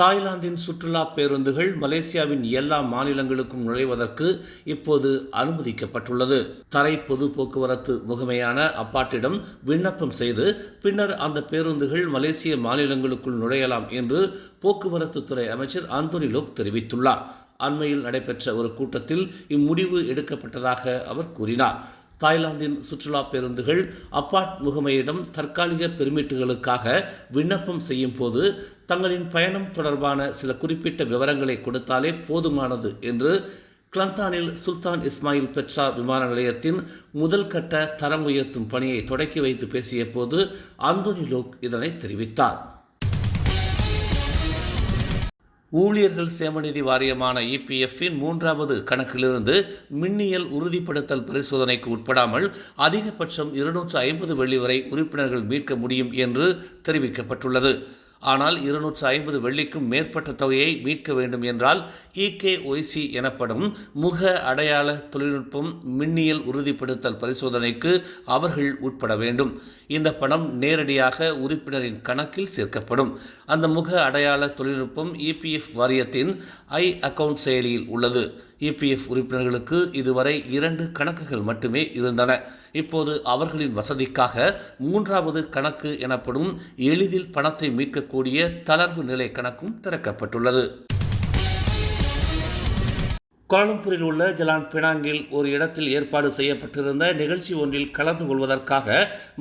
தாய்லாந்தின் சுற்றுலா பேருந்துகள் மலேசியாவின் எல்லா மாநிலங்களுக்கும் நுழைவதற்கு இப்போது அனுமதிக்கப்பட்டுள்ளது. தரை பொது போக்குவரத்து முகமையான அப்பாட்டிடம் விண்ணப்பம் செய்து பின்னர் அந்த பேருந்துகள் மலேசிய மாநிலங்களுக்குள் நுழையலாம் என்று போக்குவரத்து துறை அமைச்சர் அந்தோனி லோக் தெரிவித்துள்ளார். அண்மையில் நடைபெற்ற ஒரு கூட்டத்தில் இம்முடிவு எடுக்கப்பட்டதாக அவர் கூறினார். தாய்லாந்தின் சுற்றுலா பேருந்துகள் அப்பாட் முகமையிடம் தற்காலிக பெர்மிட்டுகளுக்காக விண்ணப்பம் செய்யும் போது தங்களின் பயணம் தொடர்பான சில குறிப்பிட்ட விவரங்களை கொடுத்தாலே போதுமானது என்று கிளந்தானில் சுல்தான் இஸ்மாயில் பெட்ரா விமான நிலையத்தின் முதல் கட்ட தரம் உயர்த்தும் பணியை தொடக்கி வைத்து பேசிய போது அந்தோனி லோக் இதனை தெரிவித்தார். ஊழியர்கள் சேமநிதி வாரியமான இபிஎஃப்பின் மூன்றாவது கணக்கிலிருந்து மின்னியல் உறுதிப்படுத்தல் பரிசோதனைக்கு உட்படாமல் அதிகபட்சம் இருநூற்று ஐம்பது வெள்ளி வரை உறுப்பினர்கள் மீட்க முடியும் என்று தெரிவிக்கப்பட்டுள்ளது. ஆனால் இருநூற்று ஐம்பது வெள்ளிக்கும் மேற்பட்ட தொகையை மீட்க வேண்டும் என்றால் இகேஒய்சி எனப்படும் முக அடையாள தொழில்நுட்பம் மின்னியல் உறுதிப்படுத்தல் பரிசோதனைக்கு அவர்கள் உட்பட வேண்டும். இந்த பணம் நேரடியாக உறுப்பினரின் கணக்கில் சேர்க்கப்படும். அந்த முக அடையாள தொழில்நுட்பம் இபிஎஃப் வாரியத்தின் ஐ அக்கவுண்ட் செயலியில் உள்ளது. இபிஎஃப் உறுப்பினர்களுக்கு இதுவரை இரண்டு கணக்குகள் மட்டுமே இருந்தன. இப்போது அவர்களின் வசதிக்காக மூன்றாவது கணக்கு எனப்படும் எளிதில் பணத்தை மீட்கக்கூடிய தளர்வு நிலை கணக்கும் திறக்கப்பட்டுள்ளது. கோலம்பூரில் உள்ள ஜலான் பினாங்கில் ஒரு இடத்தில் ஏற்பாடு செய்யப்பட்டிருந்த நிகழ்ச்சி ஒன்றில் கலந்து கொள்வதற்காக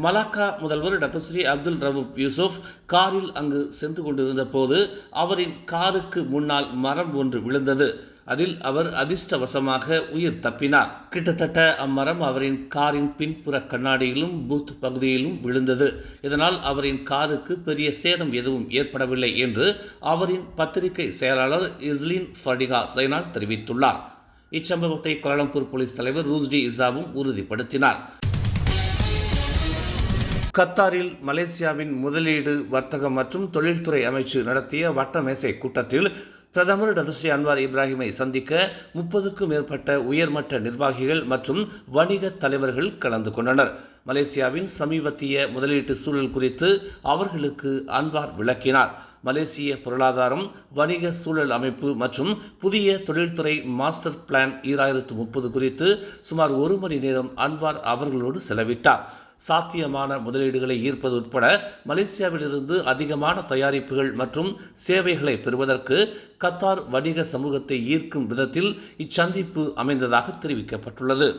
மலாக்கா முதல்வர் டத்தஸ்ரீ அப்துல் ரவூப் யூசுப் காரில் அங்கு சென்று கொண்டிருந்த போது அவரின் காருக்கு முன்னால் மரம் ஒன்று விழுந்தது. அதில் அவர் அதிர்ஷ்டவசமாக உயிர் தப்பினார். கிட்டத்தட்ட அம்மரம் அவரின் காரின் பின்புற கண்ணாடியிலும் பூத் பகுதியிலும் விழுந்தது. இதனால் அவரின் காருக்கு பெரிய சேதம் எதுவும் ஏற்படவில்லை என்று அவரின் பத்திரிகை செயலாளர் இஸ்லின் ஃபடிகா சைனால் தெரிவித்துள்ளார். இச்சம்பவத்தை கோலாலம்பூர் போலீஸ் தலைவர் ரூஸ்டி இசாவும் உறுதிப்படுத்தினார். கத்தாரில் மலேசியாவின் முதலீடு வர்த்தகம் மற்றும் தொழில்துறை அமைச்சு நடத்திய வட்டமேசை கூட்டத்தில் பிரதமர் டதஸ்ரீ அன்வார் இப்ராஹிமை சந்திக்க முப்பதுக்கும் மேற்பட்ட உயர்மட்ட நிர்வாகிகள் மற்றும் வணிக தலைவர்கள் கலந்து கொண்டனர். மலேசியாவின் சமீபத்திய முதலீட்டு சூழல் குறித்து அவர்களுக்கு அன்வார் விளக்கினார். மலேசிய பொருளாதாரம் வணிக சூழல் அமைப்பு மற்றும் புதிய தொழில்துறை மாஸ்டர் பிளான் ஈராயிரத்து முப்பது குறித்து சுமார் ஒரு மணி நேரம் அன்வார் அவர்களோடு செலவிட்டார். சாத்தியமான முதலீடுகளை ஈர்ப்பது உட்பட மலேசியாவிலிருந்து அதிகமான தயாரிப்புகள் மற்றும் சேவைகளை பெறுவதற்கு கத்தார் வணிக சமூகத்தை ஈர்க்கும் விதத்தில் இச்சந்திப்பு அமைந்ததாக தெரிவிக்கப்பட்டுள்ளது.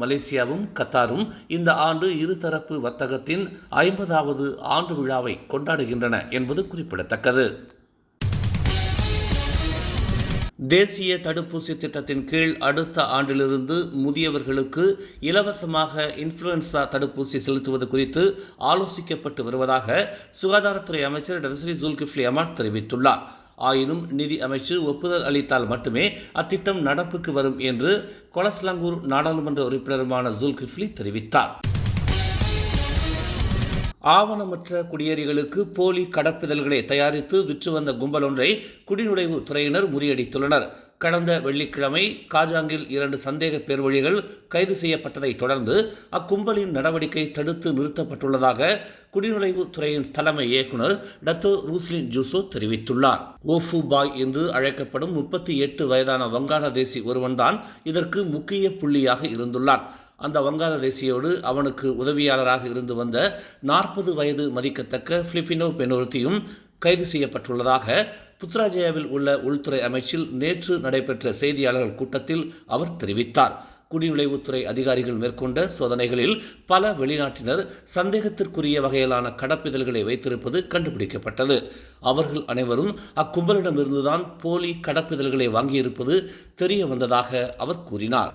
மலேசியாவும் கத்தாரும் இந்த ஆண்டு இருதரப்பு வர்த்தகத்தின் ஐம்பதாவது ஆண்டு விழாவை கொண்டாடுகின்றன என்பது குறிப்பிடத்தக்கது. தேசிய தடுப்பூசி திட்டத்தின் கீழ் அடுத்த ஆண்டிலிருந்து முதியவர்களுக்கு இலவசமாக இன்ஃப்ளூயன்சா தடுப்பூசி செலுத்துவது குறித்து ஆலோசிக்கப்பட்டு வருவதாக சுகாதாரத்துறை அமைச்சர் டதஸ்ரீ ஜுல்கிஃப்லி அமான் தெரிவித்துள்ளார். ஆயினும் நிதி அமைச்சு ஒப்புதல் அளித்தால் மட்டுமே அத்திட்டம் நடப்புக்கு வரும் என்று கொலஸ்லங்கூர் நாடாளுமன்ற உறுப்பினருமான ஜுல்கிஃப்லி தெரிவித்தார். ஆவணமற்ற குடியேறிகளுக்கு போலி கடப்பிதழ்களை தயாரித்து விற்று வந்த கும்பல் ஒன்றை குடிநுழைவு துறையினர் முறியடித்துள்ளனர். கடந்த வெள்ளிக்கிழமை காஜாங்கில் இரண்டு சந்தேக பேர்வழிகள் கைது செய்யப்பட்டதை தொடர்ந்து அக்கும்பலின் நடவடிக்கை தடுத்து நிறுத்தப்பட்டுள்ளதாக குடிநுழைவு துறையின் தலைமை இயக்குநர் டத்தோ ரூஸ்லின் ஜூசோ தெரிவித்துள்ளார். ஓஃபு பாய் என்று அழைக்கப்படும் முப்பத்தி எட்டு வயதான வங்காளதேசி ஒருவன்தான் இதற்கு முக்கிய புள்ளியாக இருந்துள்ளான். அந்த வங்காளதேசியோடு அவனுக்கு உதவியாளராக இருந்து வந்த நாற்பது வயது மதிக்கத்தக்க பிலிப்பினோ பெண்ணொருத்தியும் கைது செய்யப்பட்டுள்ளதாக புத்ராஜயாவில் உள்ள உள்துறை அமைச்சில் நேற்று நடைபெற்ற செய்தியாளர்கள் கூட்டத்தில் அவர் தெரிவித்தார். குடிநுழைவுத்துறை அதிகாரிகள் மேற்கொண்ட சோதனைகளில் பல வெளிநாட்டினர் சந்தேகத்திற்குரிய வகையிலான கடப்பிதழ்களை வைத்திருப்பது கண்டுபிடிக்கப்பட்டது. அவர்கள் அனைவரும் அக்கும்பலிடமிருந்துதான் போலி கடப்பிதழ்களை வாங்கியிருப்பது தெரிய வந்ததாக அவர் கூறினார்.